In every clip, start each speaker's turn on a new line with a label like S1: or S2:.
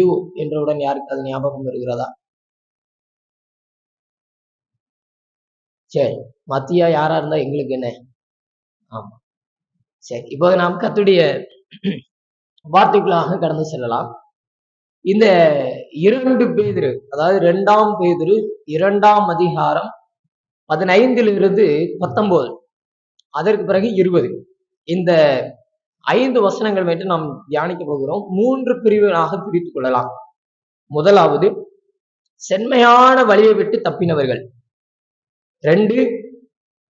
S1: You என்றவுடன் யாருக்கு அது ஞாபகம் வருகிறதா? சரி மத்தியா யாரா இருந்தா எங்களுக்கு என்ன? ஆமா. சரி இப்போ நாம் கத்துடைய வார்த்தைகளாக கடந்து செல்லலாம். இந்த இரண்டு பேதிரு அதாவது இரண்டாம் பேதிரு இரண்டாம் அதிகாரம் பதினைந்திலிருந்து பத்தொன்பது அதற்கு பிறகு இருபது. இந்த ஐந்து வசனங்கள் மட்டும் நாம் தியானிக்க போகிறோம். மூன்று பிரிவுகளாக பிரித்துக் கொள்ளலாம். முதலாவது செம்மையான வழியை விட்டு தப்பினவர்கள். ரெண்டு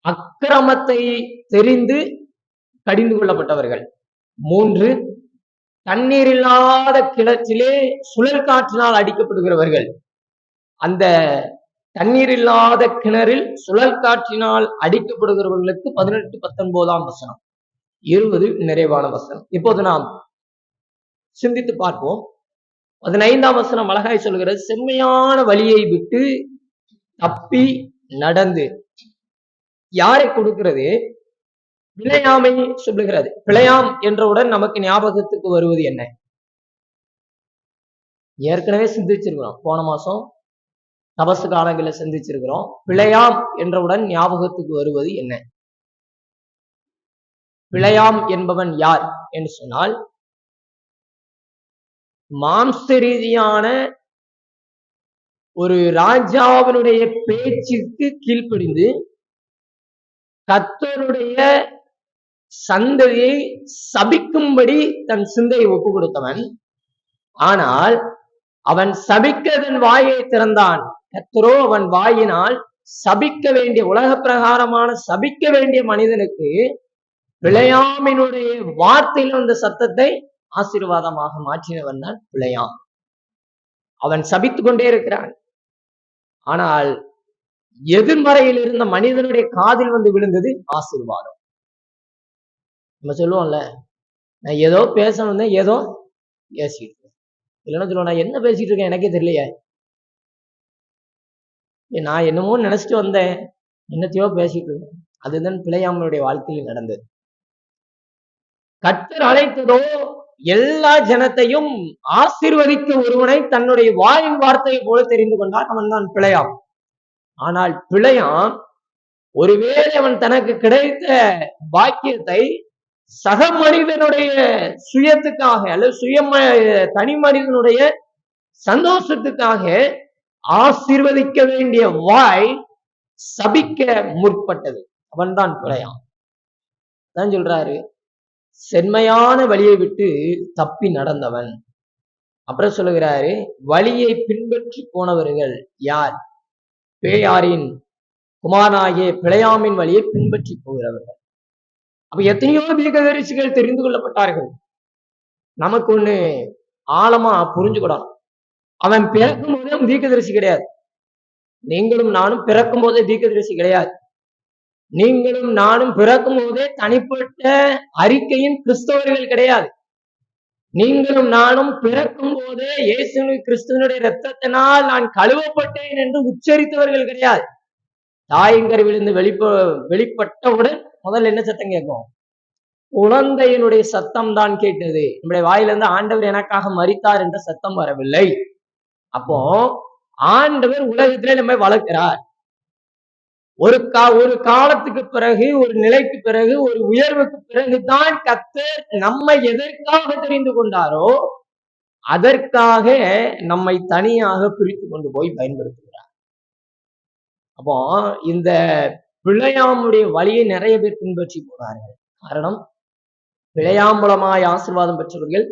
S1: அக்கிரமத்தை தெரிந்து கடிந்து கொள்ளப்பட்டவர்கள். மூன்று தண்ணீர் இல்லாத கிணற்றிலே சுழல் காற்றினால் அடிக்கப்படுகிறவர்கள். அந்த தண்ணீர் இல்லாத கிணறில் சுழல் காற்றினால் அடிக்கப்படுகிறவர்களுக்கு பதினெட்டு பத்தொன்பதாம் வசனம். இருபது நிறைவான வசனம். இப்போது நாம் சிந்தித்து பார்ப்போம். பதினைந்தாம் வசனம் அழகாய் சொல்கிறது செம்மையான வழியை விட்டு தப்பி நடந்து. யாரை கொடுக்கிறது? பிழையாமை சொல்லுகிறது. பிழையாம் என்றவுடன் நமக்கு ஞாபகத்துக்கு வருவது என்ன? ஏற்கனவே சிந்திச்சிருக்கிறோம். போன மாசம் தபசு காலங்களில் சிந்திச்சிருக்கிறோம். பிழையாம் என்றவுடன் ஞாபகத்துக்கு வருவது என்ன? பிழையாம் என்பவன் யார் என்று சொன்னால் மாம்ச ரீதியான ஒரு ராஜாவினுடைய பேச்சுக்கு கீழ்ப்படிந்து கத்தருடைய சந்ததியை சபிக்கும்படி தன் சிந்தையை ஒப்பு கொடுத்தவன் ஆனால் அவன் சபிக்க தன் வாயை திறந்தான். கத்தரோ அவன் வாயினால் சபிக்க வேண்டிய உலக பிரகாரமான சபிக்க வேண்டிய மனிதனுக்கு பிழையாமினுடைய வார்த்தையில் அந்த சத்தத்தை ஆசீர்வாதமாக மாற்றினவன் தான் பிழையாம். அவன் சபித்து கொண்டே இருக்கிறான். ஆனால் எதிர்மறையில் இருந்த மனிதனுடைய காதில் வந்து விழுந்தது ஆசீர்வாதம். நம்ம சொல்லுவோம்ல நான் ஏதோ பேசணும்னு ஏதோ பேசிட்டு இருக்கேன். இல்லைன்னா சொல்லுவோம் நான் என்ன பேசிட்டு இருக்கேன் எனக்கே தெரியலையே. நான் என்னமோ நினைச்சிட்டு வந்தேன் என்னத்தையோ பேசிட்டு இருக்கேன். அதுதான் பிழையாமனுடைய வாழ்க்கையில் நடந்தது. கத்தர் அழைத்ததோ எல்லா ஜனத்தையும் ஆசிர்வதித்த ஒருவனை தன்னுடைய வாயின் வார்த்தையை போல தெரிந்து கொண்டார் அவன் தான் பிழையாம். ஆனால் பிழையாம். ஒருவேளை அவன் தனக்கு கிடைத்த பாக்கியத்தை சக மனிதனுடைய சுயத்துக்காக அல்லது சுய தனி மனிதனுடைய சந்தோஷத்துக்காக ஆசிர்வதிக்க வேண்டிய வாய் சபிக்க முற்பட்டது. அவன்தான் பிழையாம். தான் சொல்றாரு. செம்மையான வழியை விட்டு தப்பி நடந்தவன். அப்புறம் சொல்லுகிறாரு வழியை பின்பற்றி போனவர்கள் யார்? பேயாரின் குமாராகிய பிழையாமின் வழியை பின்பற்றி போகிறவர்கள். அப்ப எத்தனையோ தீர்க்கதரிசிகள் தெரிந்து கொள்ளப்பட்டார்கள். நமக்கு ஒண்ணு ஆழமா புரிஞ்சுக்கூடாது அவன் பிறக்கும் போதே தீர்க்கதரிசி கிடையாது. நீங்களும் நானும் பிறக்கும் போதே தீர்க்கதரிசி கிடையாது. நீங்களும் நானும் பிறக்கும் போதே தனிப்பட்ட அறிக்கையின் கிறிஸ்தவர்கள் கிடையாது. நீங்களும் நானும் பிறக்கும் போதே இயேசு கிறிஸ்துவனுடைய ரத்தத்தினால் நான் கழுவப்பட்டேன் என்று உச்சரித்தவர்கள் கிடையாது. தாயங்கர் விழுந்து வெளிப்ப வெளிப்பட்டவுடன் முதல்ல என்ன சத்தம் கேட்கும்? குழந்தையினுடைய சத்தம் தான் கேட்டது. நம்முடைய வாயிலிருந்து ஆண்டவர் எனக்காக மறித்தார் என்ற சத்தம் வரவில்லை. அப்போ ஆண்டவர் உலகத்திலே நம்மை வளர்க்கிறார். ஒரு கா ஒரு காலத்துக்கு பிறகு ஒரு நிலைக்கு பிறகு ஒரு உயர்வுக்கு பிறகுதான் கத்தர் நம்மை எதற்காக தெரிந்து கொண்டாரோ அதற்காக நம்மை தனியாக பிரித்து கொண்டு போய் பயன்படுத்துகிறார். அப்போ இந்த பிள்ளையாமுடைய வழியை நிறைய பேர் பின்பற்றி போனார்கள். காரணம் பிழையாம்பலமாய் ஆசிர்வாதம் பெற்றவர்கள்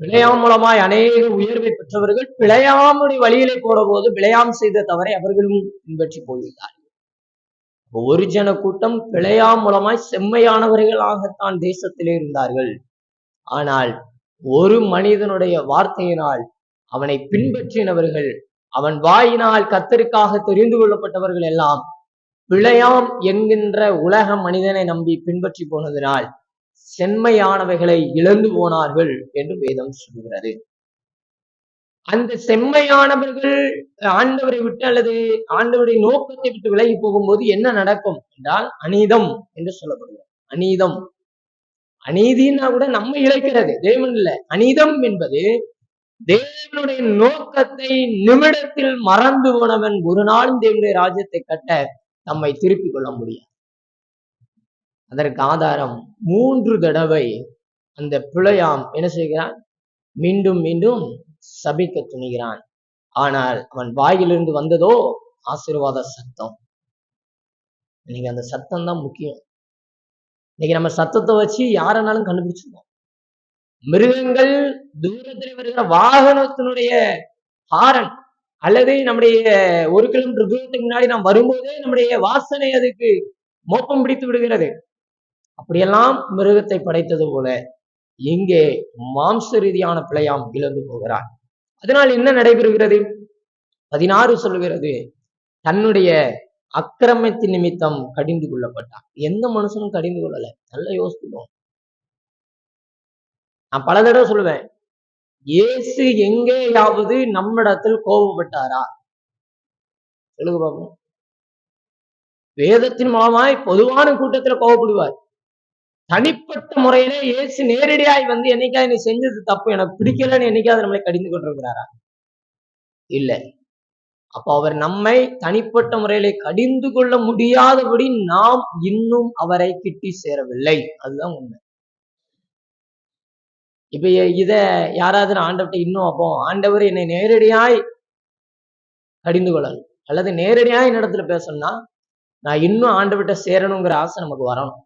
S1: பிழையாம்பலமாய் அநேக உயர்வை பெற்றவர்கள் பிழையாமுடைய வழியிலே போற போது பிழையாம் செய்த தவறை அவர்களும் பின்பற்றி போய்விட்டார்கள். ஒரு ஜன கூட்டம் பிழையா மூலமாய் செம்மையானவர்களாகத்தான் தேசத்திலே இருந்தார்கள். ஆனால் ஒரு மனிதனுடைய வார்த்தையினால் அவனை பின்பற்றினவர்கள் அவன் வாயினால் கத்தருக்காக தெரிந்து கொள்ளப்பட்டவர்கள் எல்லாம் பிழையாம் என்கின்ற உலக மனிதனை நம்பி பின்பற்றி போனதினால் செம்மையானவைகளை இழந்து போனார்கள் என்று வேதம் சொல்கிறது அந்த செம்மையானவர்கள் ஆண்டவரை விட்டு அல்லது ஆண்டவருடைய நோக்கத்தை விட்டு விலகி போகும்போது என்ன நடக்கும் என்றால் அநீதம் என்று சொல்லப்படுகிறது. அநீதம். அநீதினா கூட நம்ம இழைக்கிறது. தேவன் இல்ல. அநீதம் என்பது தேவனுடைய நோக்கத்தை நிமிடத்தில் மறந்து போனவன் ஒரு நாளும் தேவனுடைய ராஜ்யத்தை கட்ட நம்மை திருப்பிக் கொள்ள முடியாது. அதற்கு ஆதாரம் மூன்று தடவை அந்த பிழையாம் என்ன செய்கிறான்? மீண்டும் மீண்டும் சபிக்க துணிகிறான். ஆனால் அவன் வாயிலிருந்து வந்ததோ ஆசீர்வாத சத்தம். இன்னைக்கு அந்த சத்தம் தான் முக்கியம். இன்னைக்கு நம்ம சத்தத்தை வச்சு யாரனாலும் கண்டுபிடிச்சிருக்கோம் மிருகங்கள் தூரத்தில் வருகிற வாகனத்தினுடைய ஹாரன் அல்லது நம்முடைய ஒரு கிலோமீட்டர் தூரத்துக்கு முன்னாடி நாம் வரும்போதே நம்முடைய வாசனை அதுக்கு மோப்பம் பிடித்து விடுகிறது. அப்படியெல்லாம் மிருகத்தை படைத்தது போல இங்கே மாம்ச ரீதியான பிழையாம் இழந்து போகிறார். அதனால் என்ன நடைபெறுகிறது? பதினாறு சொல்கிறது தன்னுடைய அக்கிரமத்தின் நிமித்தம் கடிந்து கொள்ளப்பட்டார். எந்த மனுஷனும் கடிந்து கொள்ளலை. நல்லா யோசிக்கணும். நான் பல தடவை சொல்லுவேன் இயேசு எங்கேயாவது நம்மிடத்தில் கோபப்பட்டாரா? சொல்லுங்க பாப்போம். வேதத்தின் மூலமாய் பொதுவான கூட்டத்துல கோபப்படுவார். தனிப்பட்ட முறையில இயேசு நேரடியாய் வந்து என்னைக்காவது நீ செஞ்சது தப்பு எனக்கு பிடிக்கலன்னு என்னைக்காவது நம்மளை கடிந்து கொண்டிருக்கிறாரா? இல்ல. அப்போ அவர் நம்மை தனிப்பட்ட முறையில கடிந்து கொள்ள முடியாதபடி நாம் இன்னும் அவரை கிட்டி சேரவில்லை. அதுதான் உண்மை. இப்ப இத யாராவது ஆண்டவர்கிட்ட இன்னும் அப்போ ஆண்டவர் என்னை நேரடியாய் கடிந்து கொள்ளணும் அல்லது நேரடியாய் என்னிடத்துல பேசணும்னா நான் இன்னும் ஆண்டவர்கிட்ட சேரணுங்கிற ஆசை நமக்கு வரணும்.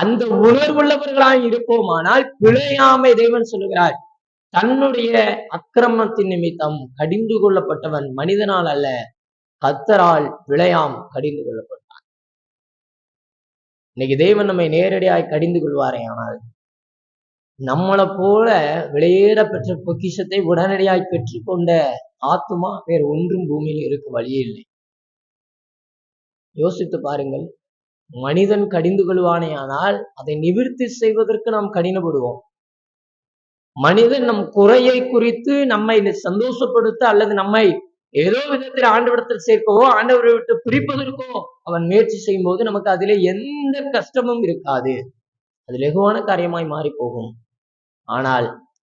S1: அந்த உணர்வுள்ளவர்களாய் இருப்போமானால் பிழையாமை தேவன் சொல்லுகிறார். தன்னுடைய அக்கிரமத்தின் நிமித்தம் கடிந்து கொள்ளப்பட்டவன் மனிதனால் அல்ல கத்தரால் விளையாம் கடிந்து கொள்ளப்பட்டான். இன்னைக்கு தேவன் நம்மை நேரடியாய் கடிந்து கொள்வாரே ஆனால் நம்மளை போல வெளியேற பெற்ற பொக்கிஷத்தை உடனடியாய் பெற்றுக்கொண்ட ஆத்துமா வேறு ஒன்றும் பூமியில் இருக்க வழியே இல்லை. யோசித்து பாருங்கள் மனிதன் கடிந்து கொள்வானே ஆனால் அதை நிவிற்த்தி செய்வதற்கு நாம் கடினப்படுவோம். மனிதன் நம் குறையை குறித்து நம்மை சந்தோஷப்படுத்த அல்லது நம்மை ஏதோ விதத்தில் ஆண்டவரத்தில் சேர்க்கவோ ஆண்டவரை விட்டு பிரிப்பதற்கோ அவன் முயற்சி செய்யும் போது நமக்கு அதிலே எந்த கஷ்டமும் இருக்காது. அது லெகுவான காரியமாய் மாறி போகும் ஆனால்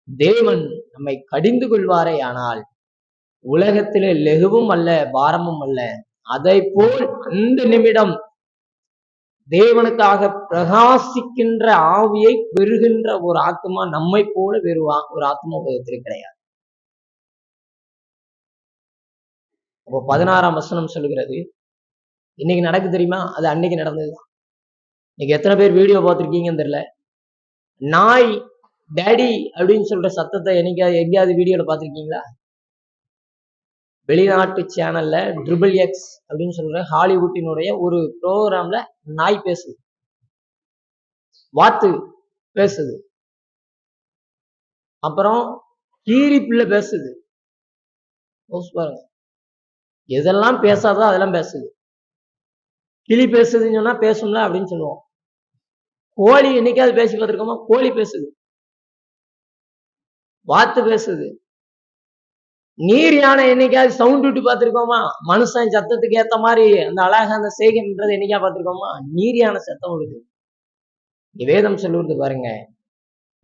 S1: தேவன் நம்மை கடிந்து கொள்வாரே ஆனால் உலகத்திலே லெகுவும் அல்ல பாரமும் அல்ல. அதை போல் அந்த நிமிடம் தேவனுக்காக பிரகாசிக்கின்ற ஆவியை பெறுகின்ற ஒரு ஆத்மா நம்மை போல வேறு ஒரு ஆத்மா உலகத்தில் கிடையாது. அப்போ பதினாறாம் வசனம் சொல்லுகிறது. இன்னைக்கு நடக்கு தெரியுமா? அது அன்னைக்கு நடந்ததுதான். இன்னைக்கு எத்தனை பேர் வீடியோ பார்த்துருக்கீங்கன்னு தெரியல. நாய் டேடி அப்படின்னு சொல்ற சத்தத்தை என்னைக்காவது எங்கேயாவது வீடியோல பார்த்திருக்கீங்களா? வெளிநாட்டு சேனல்ல ட்ரிபிள் எக்ஸ் அப்படின்னு சொல்ற ஹாலிவுட்டினுடைய ஒரு ப்ரோக்ராம்ல நாய் பேசுது. வாத்து பேசுது. அப்புறம் கீரி பிள்ளை பேசுது. பாருங்க. எதெல்லாம் பேசாதோ அதெல்லாம் பேசுது. கிளி பேசுதுன்னு சொன்னா பேசும்ல அப்படின்னு சொல்லுவோம். கோழி என்னைக்காவது பேசி பார்த்துருக்கோமா கோழி பேசுது. வாத்து பேசுது. நீர் யானை என்னைக்காவது சவுண்ட் விட்டு பார்த்துருக்கோமா? மனுஷன் சத்தத்துக்கு ஏத்த மாதிரி அந்த அழகா அந்த செய்கின்றது என்னைக்கா பார்த்துருக்கோமா? நீர் யானை சத்தம் விடுது. வேதம் சொல்லுவது பாருங்க.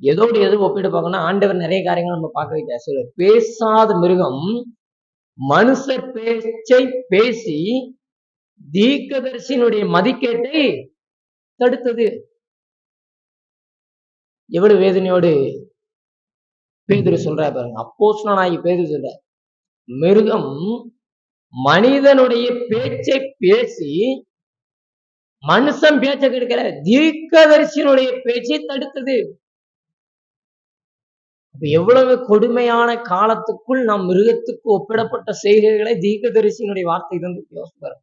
S1: எதோடு எது ஒப்பிட்டு பார்க்கணும் ஆண்டவர் நிறைய காரியங்கள் நம்ம பார்க்க வைக்க சொல்லு பேசாத மிருகம் மனுஷ பேச்சை பேசி தீக்கதர்சினுடைய மதிக்கேட்டை தடுத்தது. எவ்வளவு வேதனையோடு பேதுரு சொல்ற பாருங்க. அப்போஸ்தலனாகி பேதுரு சொல்றேன் மிருகம் மனிதனுடைய பேச்சை பேசி மனுஷன் பேச்சை கெடுக்கல தீர்க்கதரிசியனுடைய பேச்சை தடுத்தது. எவ்வளவு கொடுமையான காலத்துக்குள் நாம் மிருகத்துக்கு ஒப்பிடப்பட்ட செய்கைகளை தீர்க்கதரிசியினுடைய வார்த்தை இருந்து யோசிப்பார்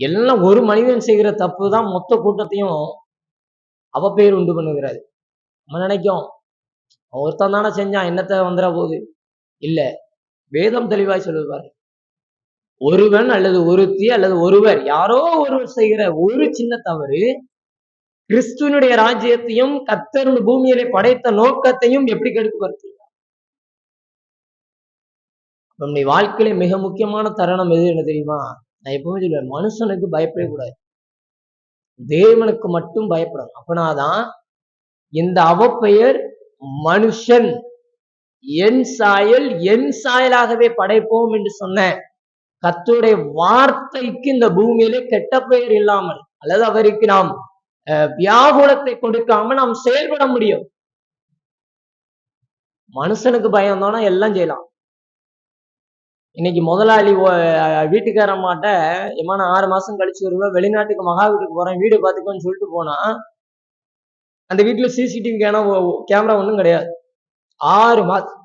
S1: எல்லாம் ஒரு மனிதன் செய்கிற தப்பு தான் மொத்த கூட்டத்தையும் அவ பேர் உண்டு பண்ணுகிறாரு நம்ம நினைக்கும் ஒருத்தன் தானே செஞ்சான் என்னத்த வந்துட போகுது? இல்ல. வேதம் தெளிவாய் சொல்லுவார். ஒருவன் அல்லது ஒருத்தி அல்லது ஒருவர் யாரோ ஒருவர் செய்கிற ஒரு சின்ன தவறு கிறிஸ்துவனுடைய ராஜ்யத்தையும் கத்தர் பூமியிலே படைத்த நோக்கத்தையும் எப்படி கெடுத்து நம்முடைய வாழ்க்கையில மிக முக்கியமான தருணம் எது என்ன தெரியுமா? நான் எப்பவுமே சொல்லுவேன் மனுஷனுக்கு பயப்படவே கூடாது. தேவனுக்கு மட்டும் பயப்படணும். அப்படின்னாதான் இந்த அவப்பெயர் மனுஷன். என் சாயல் என் சாயலாகவே படைப்போம் என்று சொன்ன கத்துடைய வார்த்தைக்கு இந்த பூமியிலே கெட்ட பெயர் இல்லாமல் அல்லது அவருக்கு நாம் அஹ், வியாகுலத்தை கொடுக்காம நாம் செயல்பட முடியும். மனுஷனுக்கு பயம் தானா? எல்லாம் செய்யலாம். இன்னைக்கு முதலாளி ஓ- வீட்டுக்காரம்மாட்ட எம்மா ஆறு மாசம் கழிச்சு வருவேன். வெளிநாட்டுக்கு மகா வீட்டுக்கு போறேன். வீடு பார்த்துக்கோன்னு சொல்லிட்டு போனா அந்த வீட்டுல சிசிடிவி கேனா கேமரா ஒன்றும் கிடையாது. ஆறு மாசம்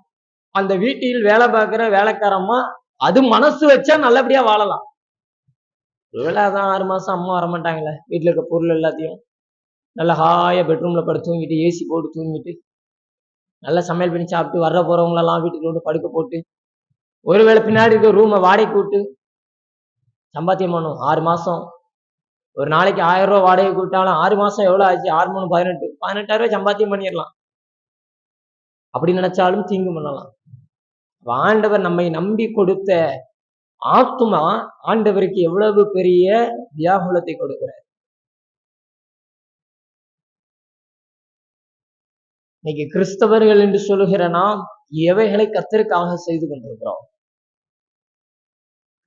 S1: அந்த வீட்டில் வேலை பார்க்குற வேலைக்காரம்மா அது மனசு வச்சா நல்லபடியா வாழலாம். ஒருவேளை அதான் ஆறு மாசம் அம்மா வரமாட்டாங்களே வீட்டில் இருக்க பொருள் எல்லாத்தையும். நல்லா ஹாயா பெட்ரூம்ல படுத்து தூங்கிட்டு ஏசி போட்டு தூங்கிட்டு நல்லா சமையல் பண்ணி சாப்பிட்டு வர்ற போறவங்களெல்லாம் வீட்டுக்கு வந்து படுக்க போட்டு ஒருவேளை பின்னாடி இருக்க ரூமை வாடகை கூட்டு சம்பாத்தியம் பண்ணும். ஆறு மாசம். ஒரு நாளைக்கு ஆயிரம் ரூபா வாடகை கூட்டாலும் ஆறு மாசம் எவ்வளவு ஆச்சு? ஆறு மூணு பதினெட்டு. பதினெட்டாயிரம் ரூபாய் சம்பாத்தியம் பண்ணிடலாம். அப்படி நினைச்சாலும் தீங்கு பண்ணலாம் ஆண்டவர் நம்மை நம்பி கொடுத்த ஆத்துமா ஆண்டவருக்கு எவ்வளவு பெரிய வியாகுலத்தை கொடுக்கிறார்? இன்னைக்கு கிறிஸ்தவர்கள் என்று சொல்லுகிற நாம் எவைகளை கத்திற்காக செய்து கொண்டிருக்கிறோம்?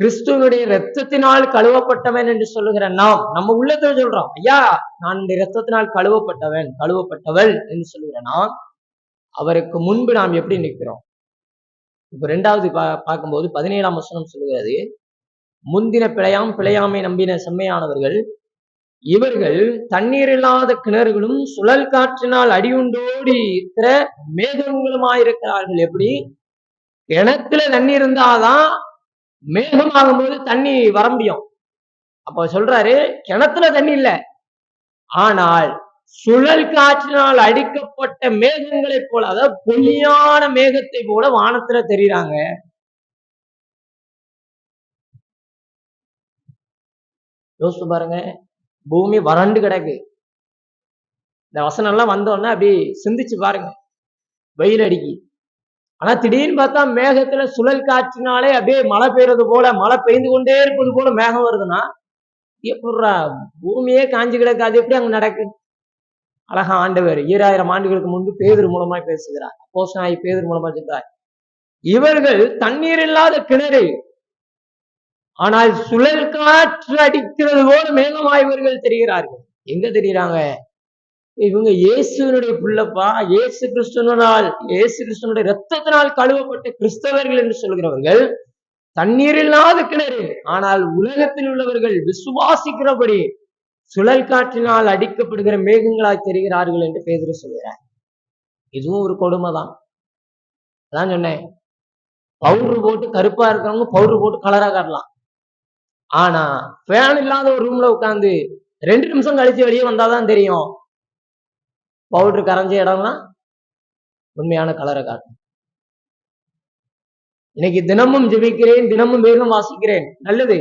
S1: கிறிஸ்துவனுடைய இரத்தத்தினால் கழுவப்பட்டவன் என்று சொல்லுகிற நாம் நம்ம உள்ளத்தில் சொல்றோம் ஐயா நான் இந்த இரத்தத்தினால் கழுவப்பட்டவன் கழுவப்பட்டவள் என்று சொல்லுகிற நாம் அவருக்கு முன்பு நாம் எப்படி நிற்கிறோம்? இப்ப ரெண்டாவது பா பார்க்கும்போது பதினேழாம் வசனம் சொல்லுகிறது முந்தின பிழையாம் பிழையாமை நம்பின செம்மையானவர்கள் இவர்கள் தண்ணீர் இல்லாத கிணறுகளும் சுழல் காற்றினால் அடியுண்டோடி இருக்கிற மேகங்களுமாயிருக்கிறார்கள். எப்படி? கிணத்துல தண்ணி இருந்தாதான் மேகம் ஆகும்போது தண்ணி வர முடியும். அப்ப சொல்றாரு கிணத்துல தண்ணி இல்ல. ஆனால் சுழல் காற்றினால் அடிக்கப்பட்ட மேகங்களைப் போல அதாவது பொய்யான மேகத்தை போல வானத்துல தெரியுறாங்க. யோசிச்சு பாருங்க. பூமி வறண்டு கிடக்கு. இந்த வசனம் எல்லாம் வந்தோடனே அப்படி சிந்திச்சு பாருங்க. வெயில் அடிக்கி. ஆனா திடீர்னு பார்த்தா மேகத்துல சுழல் காற்றினாலே அப்படியே மழை பெய்யறது போல மழை பெய்ந்து கொண்டே இருப்பது போல மேகம் வருதுன்னா எப்படா பூமியே காஞ்சு கிடக்கு அது எப்படி அங்க நடக்கு? அழகா ஆண்டவர் ஈராயிரம் ஆண்டுகளுக்கு முன்பு பேதர் மூலமாய் பேசுகிறார். போசனாய் பேதர் மூலமா சொல்றார் இவர்கள் தண்ணீர் இல்லாத கிணறு. ஆனால் சுழல் காற்று அடிக்கிறது போல மேகமாய் இவர்கள் தெரிகிறார்கள். எங்க தெரிகிறாங்க இவங்க இயேசுனுடைய புள்ளப்பா இயேசு கிறிஸ்துவனால் இயேசு கிறிஸ்துவனுடைய ரத்தத்தினால் கழுவப்பட்ட கிறிஸ்தவர்கள் என்று சொல்கிறவர்கள் தண்ணீர் இல்லாத கிணறு. ஆனால் உலகத்தில் உள்ளவர்கள் விசுவாசிக்கிறபடி சுழல் காற்றினால் அடிக்கப்படுகிற மேகங்களாய் தெரிகிறார்கள் என்று பேதர் சொல்கிறார். இதுவும் ஒரு கொடுமை தான் அதான் சொன்னேன். பவுடர் போட்டு கருப்பா இருக்கிறவங்க பவுடர் போட்டு கலரா காட்டலாம். ஆனா ஃபேன் இல்லாத ஒரு ரூம்ல உட்காந்து ரெண்டு நிமிஷம் கழிச்சு வெளியே வந்தாதான் தெரியும். பவுடர் கரைஞ்ச இடம்லாம் உண்மையான கலரை காட்டும். இன்னைக்கு தினமும் ஜெபிக்கிறேன் தினமும் வேகம் வாசிக்கிறேன். நல்லது.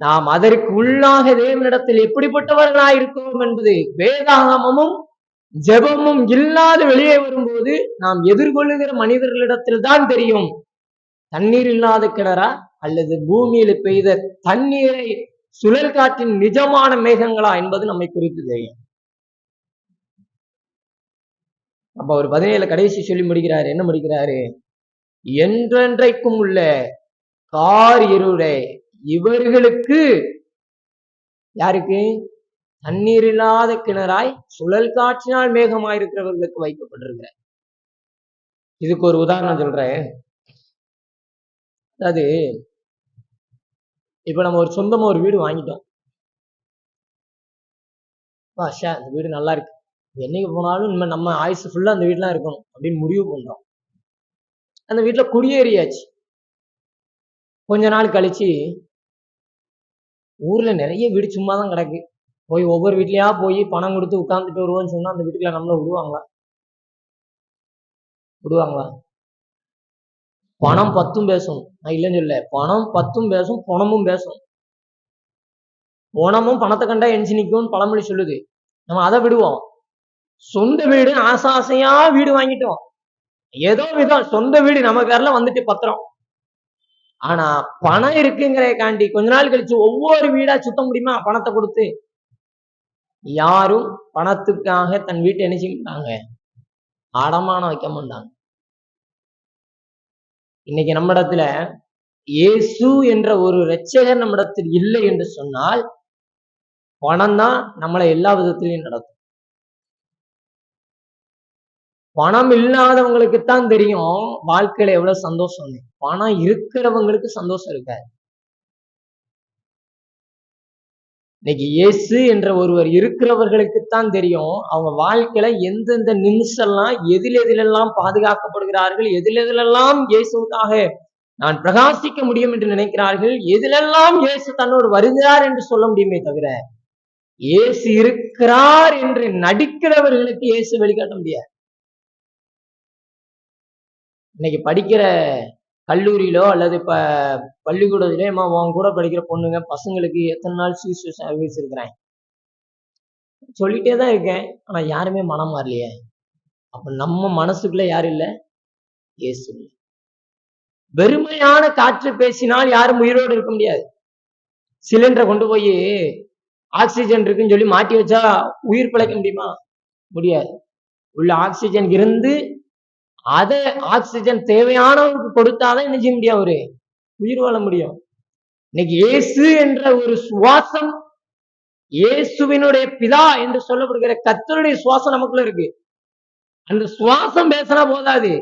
S1: நாம் அதற்கு உள்ளாக தேவனிடத்தில் எப்படிப்பட்டவர்களாய் இருக்கிறோம் என்பது வேதாகமமும் ஜெபமும் இல்லாது வெளியே வரும்போது நாம் எதிர்கொள்ளுகிற மனிதர்களிடத்தில் தான் தெரியும். தண்ணீர் இல்லாத கிணறா? அல்லது பூமியில பெய்த தண்ணீரை சுழல் காற்றின் நிஜமான மேகங்களா என்பது நம்மை குறித்து தெரியும். அப்ப அவர் பதினேழு கடைசி சொல்லி முடிக்கிறாரு. என்ன முடிக்கிறாரு? என்றென்றைக்கும் உள்ள கார் இருளை இவர்களுக்கு யாருக்கு? தண்ணீர் இல்லாத கிணறாய் சுழல் காற்றினால் மேகமாயிருக்கிறவர்களுக்கு வைக்கப்பட்டிருக்கிற இதுக்கு ஒரு உதாரணம் சொல்றேன். அதாவது இப்ப நம்ம ஒரு சொந்தமா ஒரு வீடு வாங்கிட்டோம். ஷா இந்த வீடு நல்லா இருக்கு. என்னைக்கு போனாலும் இனிமே நம்ம ஆயுசு ஃபுல்லா அந்த வீட்டுல இருக்கணும் அப்படின்னு முடிவு பண்றோம். அந்த வீட்டுல குடியேறியாச்சு. கொஞ்ச நாள் கழிச்சு ஊர்ல நிறைய வீடு சும்மா தான் கிடக்கு. போய் ஒவ்வொரு வீட்லயா போய் பணம் கொடுத்து உட்கார்ந்துட்டு வருவோம்னு சொன்னா அந்த வீட்டுக்குள்ள நம்மள விடுவாங்களா? விடுவாங்களா? பணம் பத்தும் பேசும். நான் இல்லைன்னு சொல்ல பணம் பத்தும் பேசும் பணமும் பேசும். பணமும் பணத்தை கண்டா எஞ்சி நிற்கும்னு பழமொழி சொல்லுது. நம்ம அதை விடுவோம். சொந்த வீடு ஆசை ஆசையா வீடு வாங்கிட்டோம். ஏதோ விதம் சொந்த வீடு நம்ம பேர்ல வந்துட்டு பத்திரம் ஆனா பணம் இருக்குங்கிறக்காண்டி கொஞ்ச நாள் கழிச்சு ஒவ்வொரு வீடா சுத்த முடியுமா? பணத்தை கொடுத்து. யாரும் பணத்துக்காக தன் வீட்டை என்ன செய்யுங்க அடமானம் வைக்க மாட்டாங்க. இன்னைக்கு நம்மிடத்துல இயேசு என்ற ஒரு இரட்சகர் நம்மிடத்தில் இல்லை என்று சொன்னால் பணம் தான் நம்மளை எல்லா விதத்திலையும் நடத்தும். பணம் இல்லாதவங்களுக்கு தான் தெரியும் வாழ்க்கையில எவ்வளவு சந்தோஷம் பணம் இருக்கிறவங்களுக்கு சந்தோஷம் இருக்காது. இன்னைக்கு இயேசு என்ற ஒருவர் இருக்கிறவர்களுக்குத்தான் தெரியும். அவங்க வாழ்க்கையில எந்தெந்த நிமிஷம்லாம் எதில் எதிலெல்லாம் பாதுகாக்கப்படுகிறார்கள் எதில் எதிலெல்லாம் இயேசுக்காக நான் பிரகாசிக்க முடியும் என்று நினைக்கிறார்கள் எதிலெல்லாம் இயேசு தன்னோடு வருகிறார் என்று சொல்ல முடியுமே தவிர இயேசு இருக்கிறார் என்று நடிக்கிறவர்களுக்கு இயேசு வெளிக்காட்ட முடியாது. இன்னைக்கு படிக்கிற கல்லூரியிலோ அல்லது இப்ப பள்ளிக்கூடத்திலே உன் கூட படிக்கிற பொண்ணுங்க பசங்களுக்கு எத்தனை நாள் சூசைட் சர்வீஸ் இருக்கிறேன் சொல்லிட்டே தான் இருக்கேன். ஆனா யாருமே மனம் மாறலையே. அப்ப நம்ம மனசுக்குள்ள யாரும் இல்லை? இயேசு வெறுமையான காற்று பேசினால் யாரும் உயிரோடு இருக்க முடியாது. சிலிண்டரை கொண்டு போய் ஆக்சிஜன் இருக்குன்னு சொல்லி மாட்டி வச்சா உயிர் பிழைக்க முடியுமா? முடியாது. உள்ள ஆக்சிஜன் இருந்து அதை ஆக்சிஜன் தேவையானவருக்கு கொடுத்தாதான் என்ன செய்ய முடியும் அவரு? உயிர் வாழ முடியும். இன்னைக்கு இயேசு என்ற ஒரு சுவாசம் இயேசுவினுடைய பிதா என்று சொல்லப்படுகிற கத்தருடைய சுவாசம் நமக்குள்ள இருக்கு. அந்த சுவாசம் பேசினா போதாது.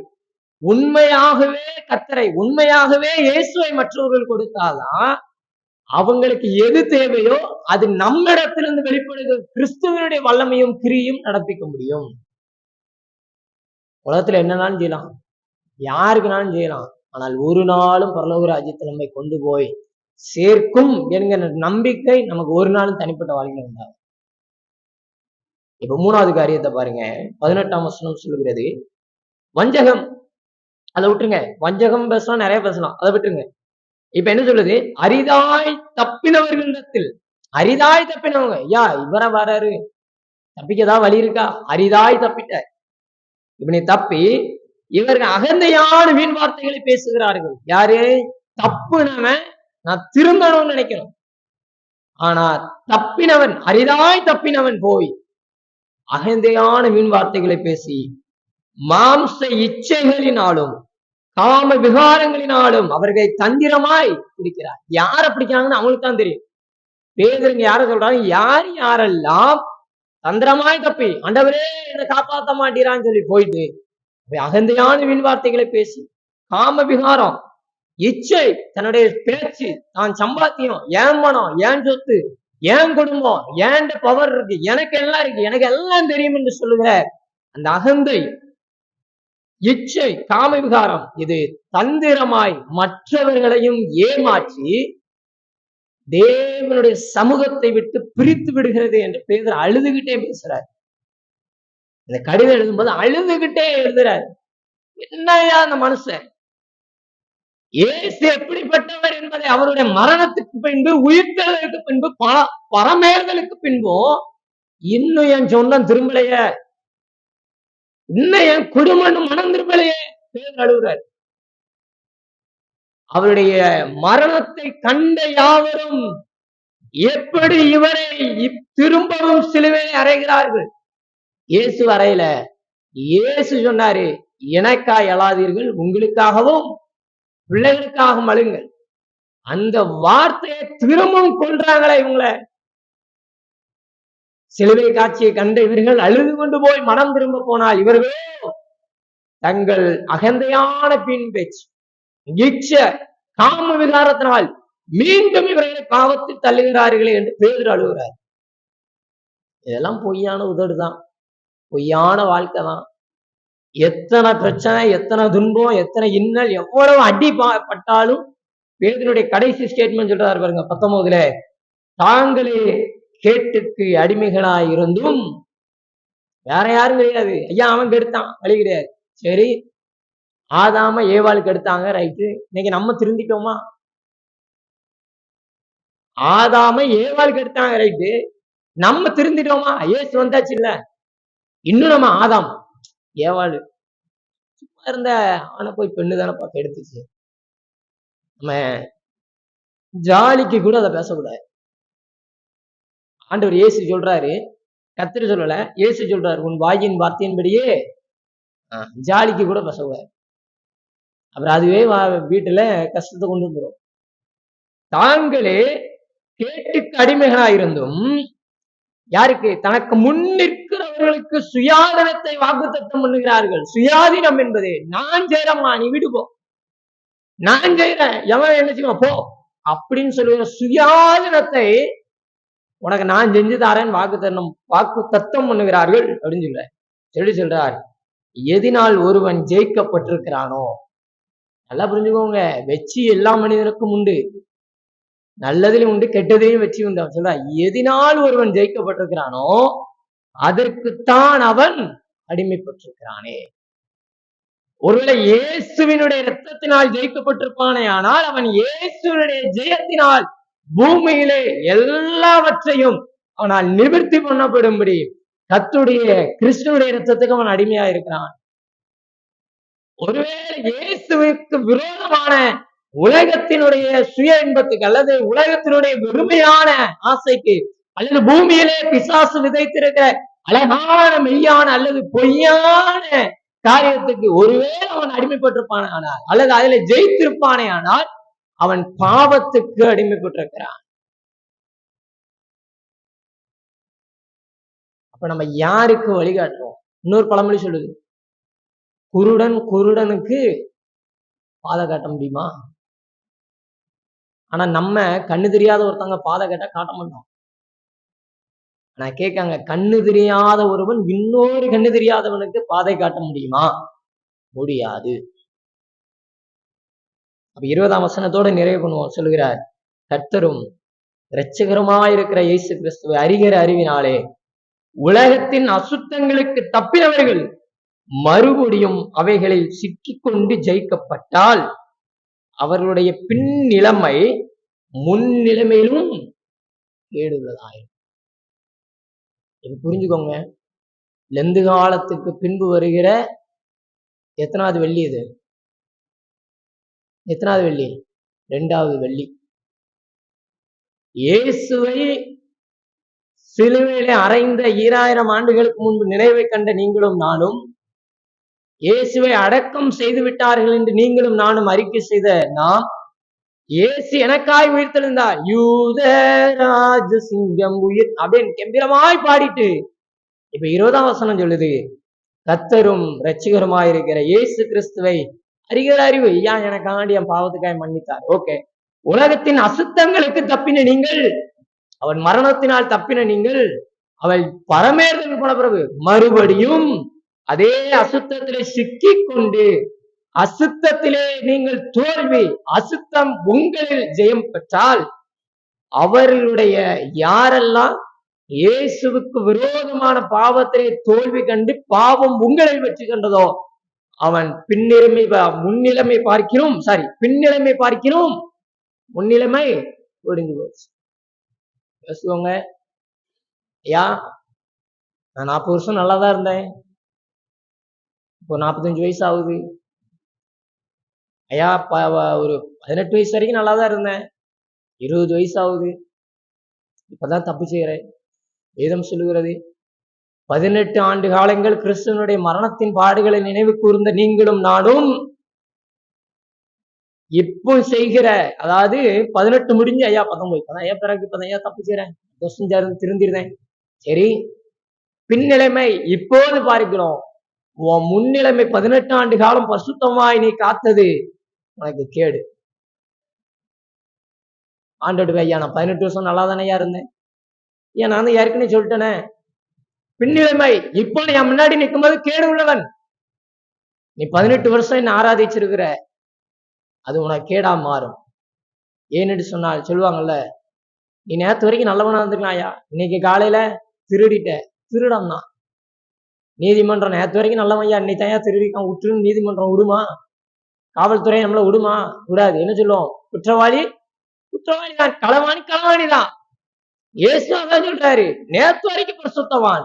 S1: உண்மையாகவே கத்தரை உண்மையாகவே இயேசுவை மற்றவர்கள் கொடுத்தாதான் அவங்களுக்கு எது தேவையோ அது நம்மிடத்திலிருந்து வெளிப்படுகிற கிறிஸ்துவனுடைய வல்லமையும் கிரியும் நடப்பிக்க முடியும். உலகத்துல என்னன்னாலும் செய்யலாம். யாருக்குனாலும் செய்யலாம். ஆனால் ஒரு நாளும் பரலோக ராஜ்யத்தை நம்மை கொண்டு போய் சேர்க்கும் என்கிற நம்பிக்கை நமக்கு ஒரு நாளும் தனிப்பட்ட வாழ்க்கையில் உண்டாகும் இப்ப மூணாவது காரியத்தை பாருங்க. பதினெட்டாம் வசனம் சொல்லுகிறது. வஞ்சகம். அதை விட்டுருங்க. வஞ்சகம் பேசலாம் நிறைய பேசலாம். அதை விட்டுருங்க. இப்ப என்ன சொல்லுது? அரிதாய் தப்பினவர்களிடத்தில். அரிதாய் தப்பினவங்க. ஐயா இவரை வராரு. தப்பிக்கதான் வழி இருக்கா? அரிதாய் தப்பிட்ட இவனை தப்பி இவர்கள் அகந்தையான வீண் வார்த்தைகளை பேசுகிறார்கள். யாரு? தப்புனவன் நான் திருந்தணும்னு நினைக்கிறோம். ஆனா தப்பினவன் அரிதாய் தப்பினவன் போய் அகந்தையான வீண் வார்த்தைகளை பேசி மாம்ச இச்சைகளினாலும் காம விகாரங்களினாலும் அவர்களை தந்திரமாய் பிடிக்கிறார். யார பிடிக்கிறாங்கன்னு அவங்களுக்கு தான் தெரியும். பேதருங்க யார சொல்றாங்க? யார் யாரெல்லாம் தந்திரமாய் தப்பி ஆண்டவரே என்னை காப்பாத்த மாட்டீரான்னு சொல்லி போயிட்டு அகந்தையான வீண் வார்த்தைகளை பேசி காம விகாரம் இச்சை தன்னுடைய பேச்சு தான் சம்பாத்தியம் ஏன் மனம் ஏன் சொத்து ஏன் குடும்பம் ஏன் பவர் இருக்கு எனக்கு எல்லாம் இருக்கு எனக்கு எல்லாம் தெரியும் என்று சொல்லுகிற அந்த அகந்தை இச்சை காம விகாரம் இது தந்திரமாய் மற்றவர்களையும் ஏமாற்றி தேவனுடைய சமூகத்தை விட்டு பிரித்து விடுகிறது என்று பேதர் அழுதுகிட்டே பேசுறாரு. இந்த கடிதம் எழுதும்போது அழுதுகிட்டே எழுதுறாரு. என்னையா அந்த மனுஷன்? ஏசு எப்படிப்பட்டவர் என்பதை அவருடைய மரணத்துக்கு பின்பு உயிர்த்தெழுதலுக்கு பின்பு பல பரமேறுதலுக்கு பின்பும் இன்னும் என் சொந்தம் திரும்பலையே. இன்னும் என் குடும்பம் மனம் திரும்பலையே. பேர் அழுகுறாரு. அவருடைய மரணத்தை கண்ட யாவரும் எப்படி இவரை திரும்பவும் சிலுவை அறைகிறார்கள்? இயேசு அறையில இயேசு சொன்னாரு எனக்கா எழாதீர்கள் உங்களுக்காகவும் பிள்ளைகளுக்காகவும் அழுங்கள். அந்த வார்த்தையை திரும்பவும் கொள்றாங்களே இவங்களை. சிலுவை காட்சியை கண்ட இவர்கள் அழுது கொண்டு போய் மனம் திரும்ப போனால் இவர்களோ தங்கள் அகந்தையான பின் பேச்சு இச்ச காம விகாரத்தினால் மீண்டும் இவர்களை பாவத்தில் தள்ளுகிறார்களே என்று பேதர் அழுகிறார். இதெல்லாம் பொய்யான உதடு தான். பொய்யான வாழ்க்கை தான். எத்தனை பிரச்சனை எத்தனை துன்பம் எத்தனை இன்னல் எவ்வளவு அடி பட்டாலும் பேதனுடைய கடைசி ஸ்டேட்மெண்ட் சொல்றாரு பாருங்க பத்தொன்பதுல தாங்களே கேட்டுக்கு அடிமைகளாய் இருந்தும் வேற யாரும் கிடையாது. ஐயா அவன் கெடுத்தான். வழி கிடையாது. சரி ஆதாம ஏவாளுக்கு எடுத்தாங்க ரைட்டு இன்னைக்கு நம்ம திருந்திட்டோமா? ஆதாம ஏவாளுக்கு எடுத்தாங்க ரைட்டு நம்ம திருந்திட்டோமா? ஏசு வந்தாச்சு இல்ல இன்னும் நம்ம ஆதாம் ஏவாள் சும்மா இருந்த ஆனா போய் பெண்ணு தானே பார்த்து எடுத்துச்சு. நம்ம ஜாலிக்கு கூட அதை பேசக்கூடாது. ஆண்டவர் ஏசு சொல்றாரு. கத்திரி சொல்லல ஏசு சொல்றாரு உன் வாயின் வார்த்தையின்படியே ஆஹ் ஜாலிக்கு கூட பேசக்கூடாது. அப்புறம் அதுவே வீட்டுல கஷ்டத்தை கொண்டு வந்துடும் தாங்களே கேட்டுக்கு அடிமைகளாயிருந்தும் யாருக்கு? தனக்கு முன் நிற்கிறவர்களுக்கு சுயாதீனத்தை வாக்குத்தத்தம் பண்ணுகிறார்கள். சுயாதீனம் என்பது நான் செய்யறம்மா நீ விடுபோ. நான் செய்யறேன் எவன் என்ன செய்வான் போ. அப்படின்னு சொல்லுகிற சுயாதீனத்தை உனக்கு நான் செஞ்சு தாரேன் வாக்கு தரணும் வாக்கு தத்தம் பண்ணுகிறார்கள். அப்படின்னு சொல்ற சொல்லி சொல்றார். எதினால் ஒருவன் ஜெயிக்கப்பட்டிருக்கிறானோ நல்லா புரிஞ்சுக்கோங்க. வெற்றி எல்லா மனிதனுக்கும் உண்டு. நல்லதிலும் உண்டு கெட்டதிலும் வெற்றி உண்டு. அவன் சொல்றான் எதினால் ஒருவன் ஜெயிக்கப்பட்டிருக்கிறானோ அதற்குத்தான் அவன் அடிமைப்பட்டிருக்கிறானே. ஒருவேளை இயேசுவினுடைய ரத்தத்தினால் ஜெயிக்கப்பட்டிருப்பானே ஆனால் அவன் இயேசுவினுடைய ஜெயத்தினால் பூமியிலே எல்லாவற்றையும் அவனால் நிவர்த்தி பண்ணப்படும்படி கத்துடைய கிருஷ்ணனுடைய ரத்தத்துக்கு அவன் அடிமையா இருக்கிறான் ஒருவேளை இயேசுவுக்கு விரோதமான உலகத்தினுடைய சுய இன்பத்துக்கு அல்லது உலகத்தினுடைய வெறுமையான ஆசைக்கு அல்லது பூமியிலே பிசாசு விதைத்திருக்கிற அழகான மெய்யான அல்லது பொய்யான காரியத்துக்கு ஒருவேளை அவன் அடிமைப்பட்டிருப்பானே ஆனால் அல்லது அதில ஜெயித்திருப்பானே ஆனால் அவன் பாவத்துக்கு அடிமைப்பட்டிருக்கிறான். அப்ப நம்ம யாருக்கு வழிகாட்டுறோம்? இன்னொரு பழமொழி சொல்லுது. குருடன் குருடனுக்கு பாதை காட்ட முடியுமா? ஆனா நம்ம கண்ணு தெரியாத ஒருத்தவங்க பாதை கேட்டா காட்ட மாட்டோம். ஆனா கேட்காங்க கண்ணு தெரியாத ஒருவன் இன்னொரு கண்ணு தெரியாதவனுக்கு பாதை காட்ட முடியுமா? முடியாது. அப்ப இருபதாம் வசனத்தோட நிறைவு பண்ணுவோம். சொல்லுகிறார் கர்த்தரும் இரட்சகருமாயிருக்கிற இயேசு கிறிஸ்துவை அறிகிற அறிவினாலே உலகத்தின் அசுத்தங்களுக்கு தப்பினவர்கள் மறுபடியும் அவைகளில் சிக்கிக்கொண்டு ஜெயிக்கப்பட்டால் அவர்களுடைய பின் நிலைமை முன் நிலைமையிலும் கேடுள்ளதாயிரும். இது புரிஞ்சுக்கோங்க. லெந்து காலத்துக்கு பின்பு வருகிற எத்தனாவது வெள்ளி இது? எத்தனாவது வெள்ளி? ரெண்டாவது வெள்ளி. இயேசுவை சிலுவையிலே அறைந்த ஈராயிரம் ஆண்டுகளுக்கு முன்பு நினைவை கண்ட நீங்களும் நானும் இயேசுவை அடக்கம் செய்து விட்டார்கள் என்று நீங்களும் நானும் அறிக்கை செய்த நாம் இயேசு எனக்காய் உயிர்த்தெழுந்தார். யூத ராஜ சிங்கம் உயிர் அப்படின்னு கம்பீரமாய் பாடிட்டு இப்ப இருபதாம் வசனம் சொல்லுது கத்தரும் ரட்சிகருமாயிருக்கிற இயேசு கிறிஸ்துவை அறிகிற அறிவு ஐயா எனக்காண்டி என் பாவத்துக்காய் மன்னித்தார். ஓகே. உலகத்தின் அசுத்தங்களுக்கு தப்பின நீங்கள் அவன் மரணத்தினால் தப்பின நீங்கள் அவள் பரமேறுதல் போன பிறகு மறுபடியும் அதே அசுத்தத்திலே சிக்கிக் கொண்டு அசுத்தத்திலே நீங்கள் தோல்வி அசுத்தம் உங்களில் ஜெயம் பெற்றால் அவர்களுடைய யாரெல்லாம் இயேசுவுக்கு விரோதமான பாவத்திலே தோல்வி கண்டு பாவம் உங்களை வெற்றி கண்டதோ அவன் பின்னிலைமை முன்னிலைமை பார்க்கிறோம் சாரி பின்னிலைமை பார்க்கிறோம். முன்னிலைமை ஒடுங்கி போச்சு. யோசிக்கோங்க. ஐயா நான் நாற்பது வருஷம் நல்லா தான் இருந்தேன். இப்போ நாற்பத்தஞ்சு வயசு ஆகுது ஐயா ப- ஒரு பதினெட்டு வயசு வரைக்கும் நல்லா தான் இருந்தேன். இருபது வயசு ஆகுது இப்பதான் தப்பு செய்கிறேன் வேதம் சொல்லுகிறது பதினெட்டு ஆண்டு காலங்கள் கிறிஸ்துவனுடைய மரணத்தின் பாடுகளை நினைவு கூர்ந்த நீங்களும் நானும் இப்போ செய்கிற அதாவது பதினெட்டு முடிஞ்சு ஐயா பத்தொன்பது இப்பதான் ஐயா பிறகு இப்பதான் ஐயா தப்பு செய்யறேன் தோஷம் திருந்திருந்தேன். சரி பின்னிலைமை இப்போது பார்க்கிறோம். உன் முன்னிலைமை பதினெட்டு ஆண்டு காலம் பசுத்தமாய் நீ காத்தது உனக்கு கேடு. ஆண்டோடு ஐயா நான் பதினெட்டு வருஷம் நல்லா தானே இருந்தேன். ஏன் நான் ஏற்கனவே சொல்லிட்டேனே. பின்னிலைமை இப்போ என் முன்னாடி நிற்கும்போது கேடு உள்ளவன். நீ பதினெட்டு வருஷம் என்ன ஆராதிச்சிருக்கிற. அது உனக்கு கேடா மாறும். ஏன்னு சொன்னால் சொல்லுவாங்கல்ல நீ நேற்று வரைக்கும் நல்லவனா இருந்திருக்கலாம் ஐயா. இன்னைக்கு காலையில திருடிட்ட. திருடம் தான் நீதிமன்றம் நேத்து வரைக்கும் நல்லவன் ஐயா இன்னைக்கு தயார் தெரிவிக்கான் விட்டுருன்னு நீதிமன்றம் விடுமா? காவல்துறை நம்மளை விடுமா? விடாது. என்ன சொல்லுவோம்? குற்றவாளி? குற்றவாளி தான் களவாணி களவாணி தான் இயேசு அதான் சொல்றாரு. நேத்து வரைக்கும் பிரசுத்தவான்.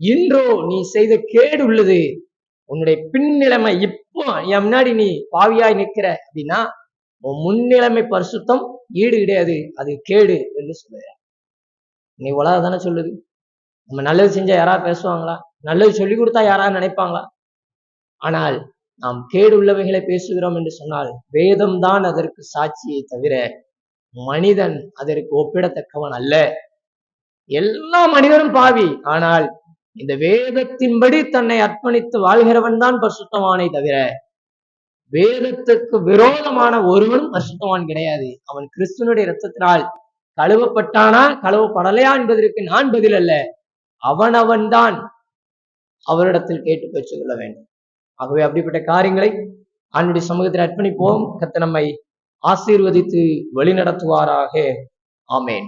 S1: இன்றோ நீ செய்த கேடு உள்ளது. உன்னுடைய பின்னிலைமை இப்போ என் முன்னாடி நீ பாவியாய் நிற்கிற அப்படின்னா உன் முன்னிலைமை பரிசுத்தம் ஈடு கிடையாது. அது கேடு என்று சொல்லுற நீ உலக தானே சொல்லுது. நம்ம நல்லது செஞ்சா யாராவது பேசுவாங்களா? நல்லது சொல்லி கொடுத்தா யாராவது நினைப்பாங்களா? ஆனால் நாம் கேடு உள்ளவைகளை பேசுகிறோம் என்று சொன்னால் வேதம் தான் அதற்கு சாட்சியை தவிர மனிதன் அதற்கு ஒப்பிடத்தக்கவன் அல்ல. எல்லா மனிதனும் பாவி. ஆனால் இந்த வேதத்தின்படி தன்னை அர்ப்பணித்து வாழ்கிறவன் தான் பரிசுத்தவானை தவிர வேதத்துக்கு விரோதமான ஒருவனும் பரிசுத்தவான் கிடையாது. அவன் கிறிஸ்துவனுடைய ரத்தத்தினால் கழுவப்பட்டானா கழுவப்படலையா என்பதற்கு நான் பதில் அல்ல அவனவன்தான் அவரிடத்தில் கேட்டு பெற்றுக்கொள்ள வேண்டும். ஆகவே அப்படிப்பட்ட காரியங்களை ஆண்டுடைய சமூகத்தில் அர்ப்பணிப்போம். கத்த நம்மை ஆசீர்வதித்து வழிநடத்துவாராக. ஆமேன்.